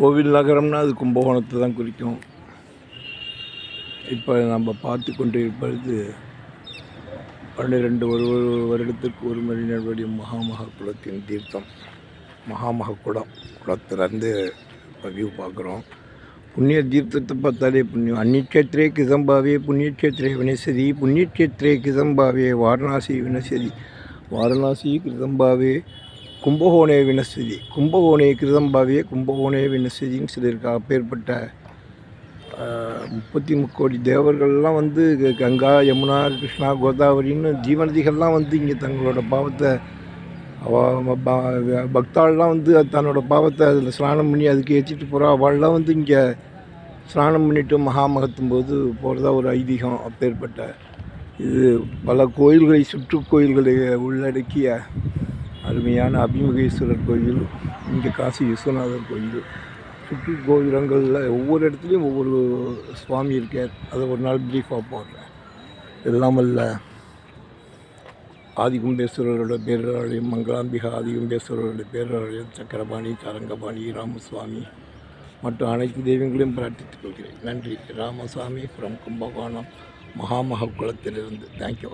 கோவில் நகரம்னா அது கும்பகோணத்தை தான் குறிக்கும். இப்போ நம்ம பார்த்து கொண்டு இருப்பது பன்னிரெண்டு ஒரு ஒரு வருடத்துக்கு ஒரு மணி நேரம் மகாமக குளத்தின் தீர்த்தம். மகாமக குளம் குளத்துலேருந்து இப்போ வியூ பார்க்குறோம். புண்ணிய தீர்த்தத்தை பார்த்தாலே புண்ணியம். அந்நிக்ஷேத்திரே கிசம்பாவே புண்ணியக்ஷேத்திரே வினசதி புண்ணியக்ஷேத்திரே கிசம்பாவே வாரணாசி வினசதி. வாரணாசி கிருதம்பாவே கும்பகோணே வினசதி கும்பகோணே கிருதம்பாவே கும்பகோணே வினசதின்னு சொல்லியிருக்கா அப்பேற்பட்ட முப்பத்தி முக்கோடி தேவர்கள்லாம் வந்து கங்கா யமுனா கிருஷ்ணா கோதாவரின்னு ஜீவநதிகள்லாம் வந்து இங்கே தங்களோட பாவத்தை அவ பக்தாள்லாம் வந்து அது தன்னோட பாவத்தை அதில் ஸ்நானம் பண்ணி அதுக்கு ஏற்றிட்டு போகிறா அவள்லாம் வந்து இங்கே ஸ்நானம் பண்ணிட்டு மகாமகத்தும் போது போகிறதா ஒரு ஐதீகம் அப்பேற்பட்ட இது பல கோயில்களை சுற்று கோயில்களை உள்ளடக்கிய அருமையான அபிமுகேஸ்வரர் கோயில் இங்கே காசி விஸ்வநாதர் கோயில். சுற்று கோபுரங்களில் ஒவ்வொரு இடத்துலையும் ஒவ்வொரு சுவாமி இருக்கார். அதை ஒரு நாள் ப்ரீஃபாக போடுறேன். எல்லாமல்ல ஆதிகும்பேஸ்வரரோட பேராலயம் மங்களாம்பிகா ஆதிகும்பேஸ்வரரோட பேராலயம் சக்கரபாணி சாரங்கபாணி ராமசுவாமி மற்றும் அனைத்து தெய்வங்களையும் பிரார்த்தித்துக் கொள்கிறேன். நன்றி. ராமசாமி ஃப்ரம் கும்பகோணம் மகாமக குளத்திலிருந்து. Thank you